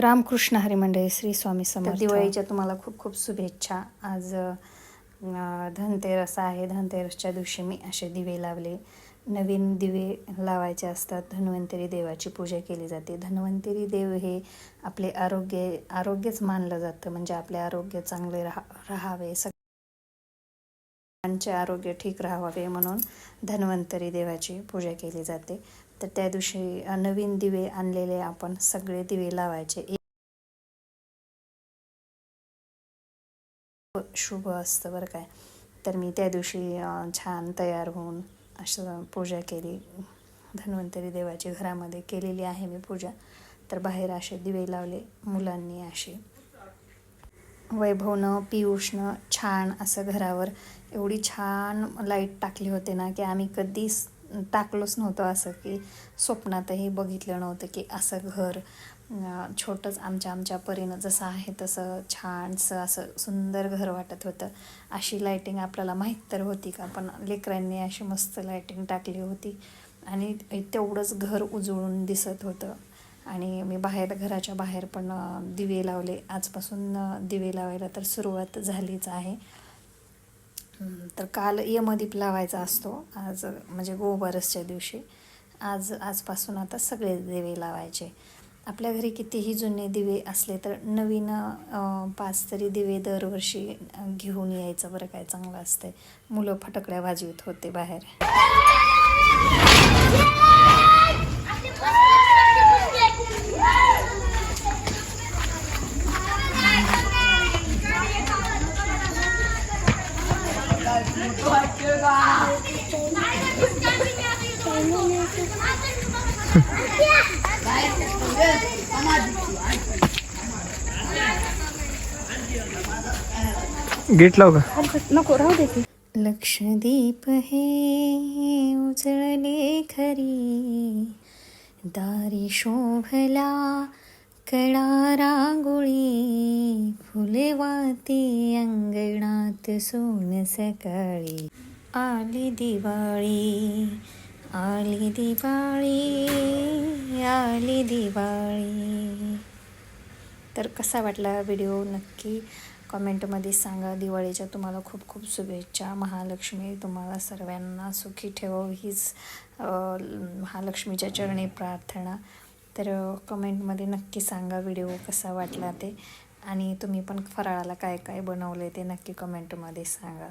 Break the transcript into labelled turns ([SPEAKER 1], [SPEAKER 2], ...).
[SPEAKER 1] रामकृष्ण हरिमंडळी श्री स्वामी समर्थ.
[SPEAKER 2] दिवाळीच्या तुम्हाला खूप खूप शुभेच्छा. आज धनतेरस आहे. धनतेरसच्या दिवशी मी असे दिवे लावले. नवीन दिवे लावायचे असतात. धन्वंतरी देवाची पूजा केली जाते. धन्वंतरी देव हे आपले आरोग्य आरोग्यच मानलं जातं. म्हणजे आपले आरोग्य चांगले राहा राहावे. सगळ्यांचे आरोग्य ठीक राहावे म्हणून धन्वंतरी देवाची पूजा केली जाते. तर त्या दिवशी नवीन दिवे आणलेले आपण सगळे दिवे लावायचे. शुभ असतं बरं काय. तर मी त्या दिवशी छान तयार होऊन असं पूजा केली. धन्वंतरी देवाची घरामध्ये केलेली आहे मी पूजा. तर बाहेर असे दिवे लावले मुलांनी असे. वैभवनं पियुषनं छान असं घरावर एवढी छान लाइट टाकली होते ना की आम्ही कधीच टाकलोच नव्हतं असं की स्वप्नातही बघितलं नव्हतं की असं घर छोटंच आमच्या आमच्या परीनं जसं आहे तसं छानसं असं सुंदर घर वाटत होतं. अशी लाईटिंग आपल्याला माहीत तर होती का पण लेकरांनी अशी मस्त लाईटिंग टाकली होती. आणि तेवढंच घर उजळून दिसत होतं. आणि मी बाहेर घराच्या बाहेर पण दिवे लावले. आजपासून दिवे लावायला तर सुरुवात झालीच आहे. तर काल यमदीप लावायचा असतो. आज म्हणजे गोबरसच्या दिवशी. आज आजपासून आता सगळे दिवे लावायचे. आपल्या घरी कितीही जुने दिवे असले तर नवीन पाच तरी दिवे दरवर्षी घेऊन यायचं बरं काय चांगलं असतंय. मुलं फटकड्या वाजवीत होते बाहेर.
[SPEAKER 3] गेट लाव का?
[SPEAKER 1] नको राहू दे
[SPEAKER 2] लक्षदीप हे उजळले खरी. दारी शोभला कडा रांगोळी फुले वाती अंगणात सोन सकाळी. आली दिवाळी आली दिवाळी आली दिवाळी. तर कसा वाटला व्हिडिओ? नक्की कमेंटमध्ये सांगा. दिवाळीच्या तुम्हाला खूप खूप शुभेच्छा. महालक्ष्मी तुम्हाला सर्वांना सुखी ठेवो. हीच महालक्ष्मीच्या चरणी प्रार्थना. तर कमेंटमध्ये नक्की सांगा व्हिडिओ कसा वाटला ते. आणि तुम्ही पण फराळाला काय काय बनवलं आहे ते नक्की कमेंटमध्ये सांगा.